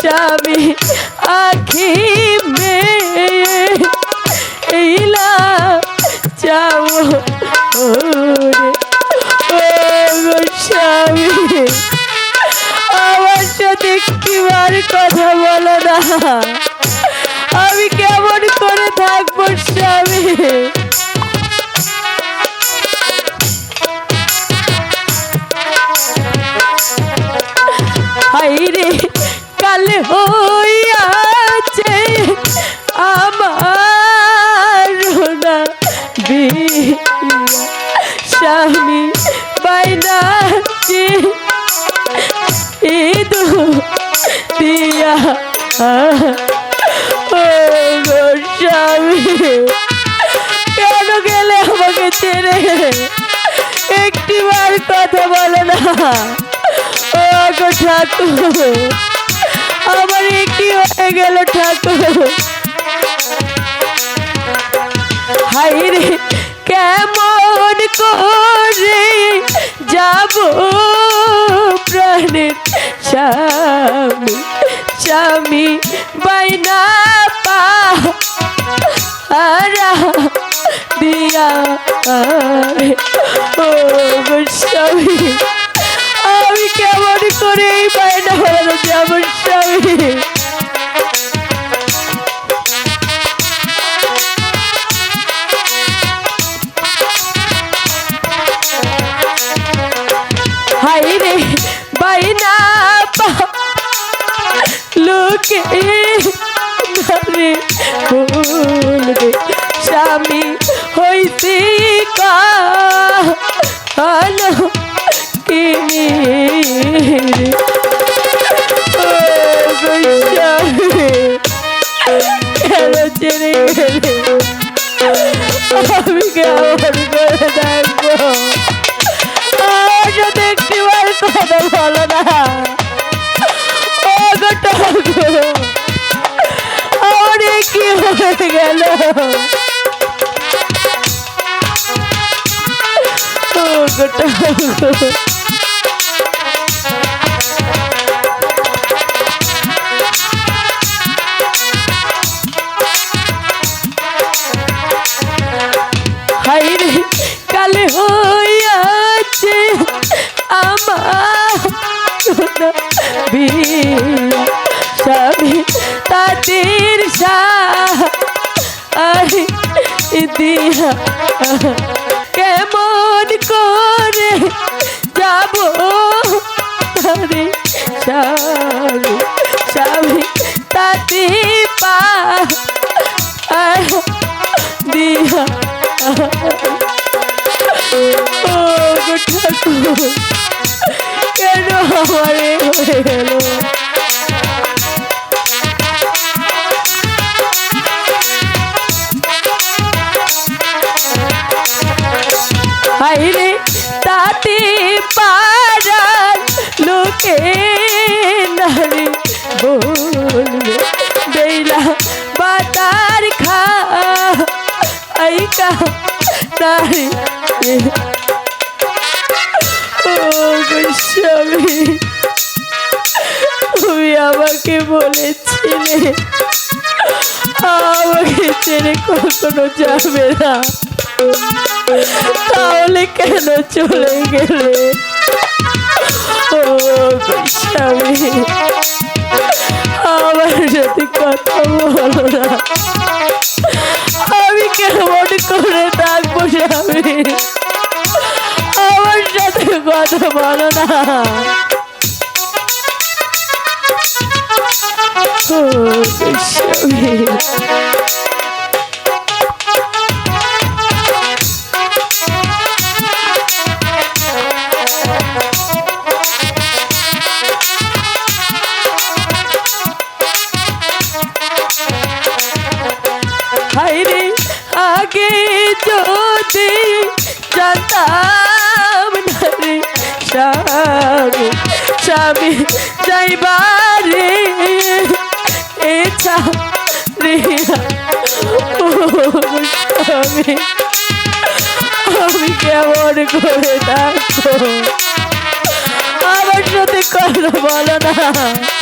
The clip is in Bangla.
স্বামী আখি এইলা যাও স্বামী আমার সাথে কিবার কথা বলো না। আমি কেমন করে থাকব স্বামী? হাইরে স্বামী কেন গেলে আমাকে ছেড়ে একটিবার কথা বলে না। ও গো ঠাকুর, আমার এ কি হয়ে গেল ঠাকুর? হাইরে কেমন করে যাব প্রাণের স্বামী স্বামী বাইনা পা দিয়া রে। ও গো স্বামী আমি কেমন করে এই বাইনা স্বামী হাইরে বাইনা লোকে ঘরে বলবে স্বামী হইতে কালো কিনি ছেড়ে গেলে। আমি কেমন করে থাকব আমার সাথে একটিবার কথা বলো না। গেল। হাইরে কালে হইয়াছে আমার দিয়া। কেমন করে যাব? তারে স্বামী স্বামী, তাতে পা দিয়া। ও ঠাকুর, কেন আমারে হয়ে হাইরে তাতে পাড়ার লোকে নারে বলবে বেলা বাতার খা, আইকা নারে ও গোস্বামী তুমি আমাকে বলেছিলে, আমাকে ছেড়ে কখনো যাবে না। তাহলে কেন চলে গেলে? ও আমার সাথে কথা বলো না। আমি কেমন করে ডাকবো স্বামী? আমার সাথে কথা বলো না। ও আগে যদি জানতাম না রে স্বামী স্বামী যাইবারে এছা রে ও স্বামী, আমি কেমন করে থাকব আমার সাথে কথা বলো না।